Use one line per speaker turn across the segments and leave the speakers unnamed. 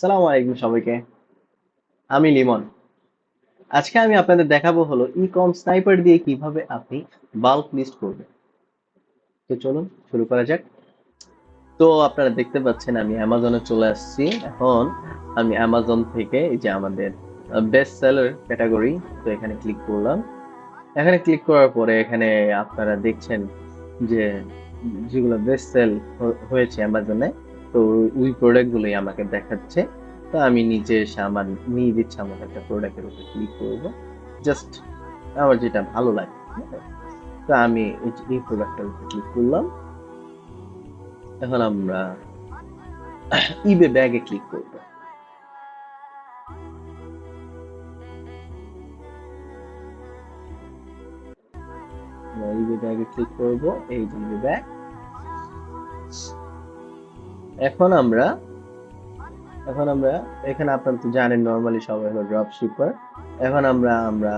সালামু আলাইকুম সবাইকে। আমি লিমন। আজকে আমি আপনাদের দেখাবো হলো ই কম স্নাইপার দিয়ে কীভাবে আপনি বাল্ক লিস্ট করবেন। তো চলুন, শুরু করা যাক। তো আপনারা দেখতে পাচ্ছেন, আমি অ্যামাজনে চলে আসছি। এখন আমি অ্যামাজন থেকে এই যে আমাদের বেস্ট সেলার ক্যাটাগরি তো এখানে ক্লিক করলাম। এখানে ক্লিক করার পরে এখানে আপনারা দেখছেন যে যেগুলো বেস্ট সেল হয়েছে অ্যামাজনে তো ওই প্রোডাক্টগুলোই আমাকে দেখাচ্ছে। তো আমি নিজে এসে আমার নিজ ইচ্ছা মতো একটা প্রোডাক্টের উপর ক্লিক করব। জাস্ট আমার যেটা ভালো লাগে? তো আমি এই এই উপর ক্লিক করলাম। এখন আমরা ইবে ব্যাগে ক্লিক করব। ইবে ব্যাগে ক্লিক করব, এই যে ইবে ব্যাগ এখন আমরা এখন আমরা, এখানে আপনারা তো জানেন নর্মালি সবাই হলো ড্রপ শিপার এখন আমরা আমরা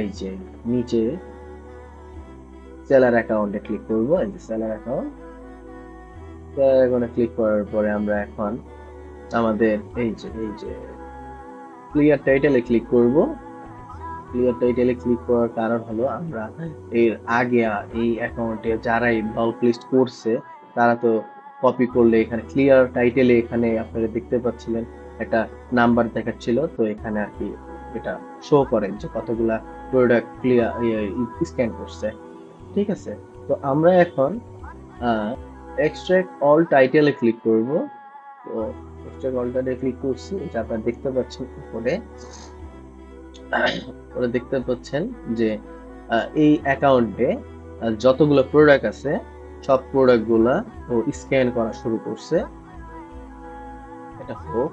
এই যে নিচে সেলার অ্যাকাউন্টে ক্লিক করব, এই যে সেলার অ্যাকাউন্ট এখানে ক্লিক করার পরে আমরা এখন আমাদের এই যে এই যে ক্লিয়ার টাইটেলে ক্লিক করব। ক্লিয়ার টাইটেলে ক্লিক করার কারণ হলো আমরা এর আগে এই অ্যাকাউন্টে যারাই বাল্ক লিস্ট করছে, তারা তো কপি করলে এখানে ক্লিয়ার টাইটেলে এখানে আপনারা দেখতে পাচ্ছিলেন একটা নাম্বার দেখাচ্ছিল, তো এখানে আর কি এটা শো করে যে কতগুলা প্রোডাক্ট ক্লিয়ার স্ক্যান করছে। ঠিক আছে? তো আমরা এখন এক্সট্রাক্ট অল টাইটেলে ক্লিক করব। তো এক্সট্রাক্ট অল টাইটেলে ক্লিক করছি, এটা আপনারা দেখতে পাচ্ছেন উপরে। ওরা দেখতে পাচ্ছেন যে এই অ্যাকাউন্টে যতগুলো প্রোডাক্ট আছে সব প্রোডাক্টগুলা ও স্ক্যান করা শুরু করছে। এটা হোক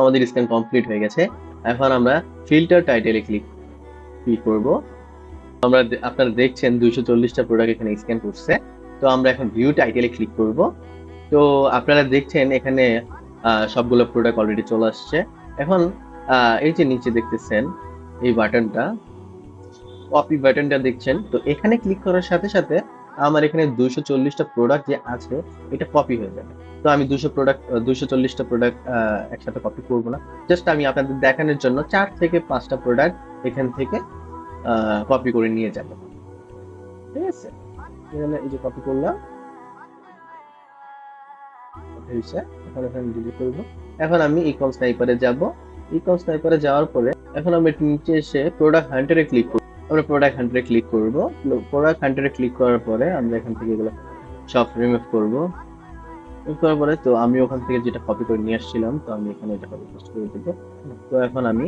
আমাদের স্ক্যান কমপ্লিট হয়ে গেছে। এখন আমরা ফিল্টার টাইটেলে ক্লিক ক্লিক করব। আমরা আপনারা দেখছেন দুইশো প্রোডাক্ট এখানে স্ক্যান করছে। তো আমরা এখন ভিউ টাইটেলে ক্লিক করব। তো আপনারা দেখছেন এখানে সবগুলো প্রোডাক্ট অলরেডি চলে আসছে। এখন এই যে নিচে দেখতেছেন, এই বাটনটা কপি বাটনটা দেখছেন। তো এখানে ক্লিক করার সাথে সাথে আমার এখানে দুইশো চল্লিশটা প্রোডাক্ট যে আছে, এটা কপি হয়ে যাবে। তো আমি দুশো প্রোডাক্ট দুশো চল্লিশটা প্রোডাক্ট একসাথে কপি করব না। জাস্ট আমি আপনাদের দেখানোর জন্য চার থেকে পাঁচটা প্রোডাক্ট এখান থেকে কপি করে নিয়ে যাব। ঠিক আছে? এখানে এই যে কপি করলাম। এখন এখানে ডিলিট করব। এখন আমি ইকম স্নাইপারে যাব। ইকম স্নাইপারে যাওয়ার পরে, এখন আমি নিচে এসে প্রোডাক্ট হান্টারে ক্লিক করব। আমরা প্রোডাক্ট হান্টারে ক্লিক করব। প্রোডাক্ট হান্টারে ক্লিক করার পরে আমরা এখান থেকে এগুলো সব রিমুভ করব। রিমুভ করার পরে তো আমি ওখান থেকে যেটা কপি করে নিয়ে আসছিলাম, তো আমি এখানে এটা কপি পেস্ট করে দেবো। তো এখন আমি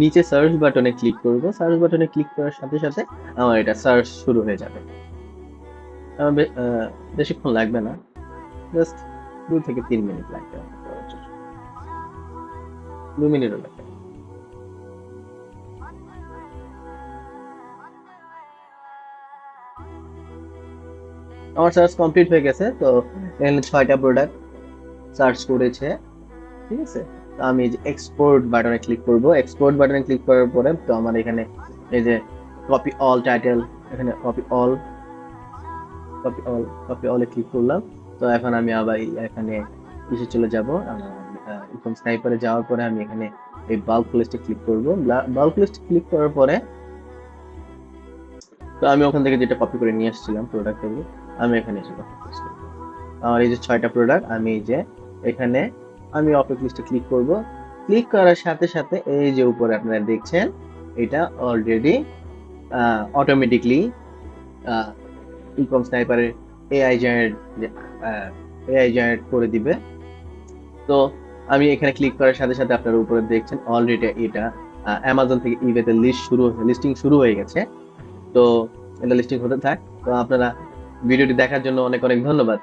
নিচে সার্চ বাটনে ক্লিক করব। সার্চ বাটনে ক্লিক করার সাথে সাথে আমার এটা সার্চ শুরু হয়ে যাবে। আমার বেশিক্ষণ লাগবে না। জাস্ট দু থেকে তিন মিনিট লাগবে। দু মিনিটও লাগবে। আমার সার্চ কমপ্লিট হয়ে গেছে, তো এখানে ছয়টা প্রোডাক্ট সার্চ করেছে, ঠিক আছে? তো আমি যে এক্সপোর্ট বাটনে ক্লিক করব। এক্সপোর্ট বাটনে ক্লিক করার পরে তো আমার এখানে এই যে কপি অল টাইটেল এখানে copy all copy all copy অলে ক্লিক করলাম। তো এখন আমি আবার এখানে কিসে চলে যাব। ইকম স্নাইপারে যাওয়ার পরে আমি এখানে এই বাল্ক লিস্টে ক্লিক করব। বাল্ক লিস্টে ক্লিক করার পরে তো আমি ওখান থেকে যেটা কপি করে নিয়ে আসছিলাম প্রোডাক্টগুলো আমি এখানে এসে কপি করব। আমার এই যে ছয়টা প্রোডাক্ট আমি এই যে এখানে আমি অপেক লিস্টে ক্লিক করব। ক্লিক করার সাথে সাথে এই যে উপরে আপনারা দেখছেন, এটা অলরেডি অটোমেটিকলি ইকম স্নাইপারের এআই জেনারেট এআই জেনারেট করে দিবে। তো আমি এখানে ক্লিক করার সাথে সাথে আপনারা উপরে দেখছেন অলরেডি এটা অ্যামাজন থেকে ইভেতে লিস্ট শুরু লিস্টিং শুরু হয়ে গেছে। তো এটা লিস্টিং হতে থাক। তো আপনারা ভিডিওটি দেখার জন্য অনেক অনেক ধন্যবাদ।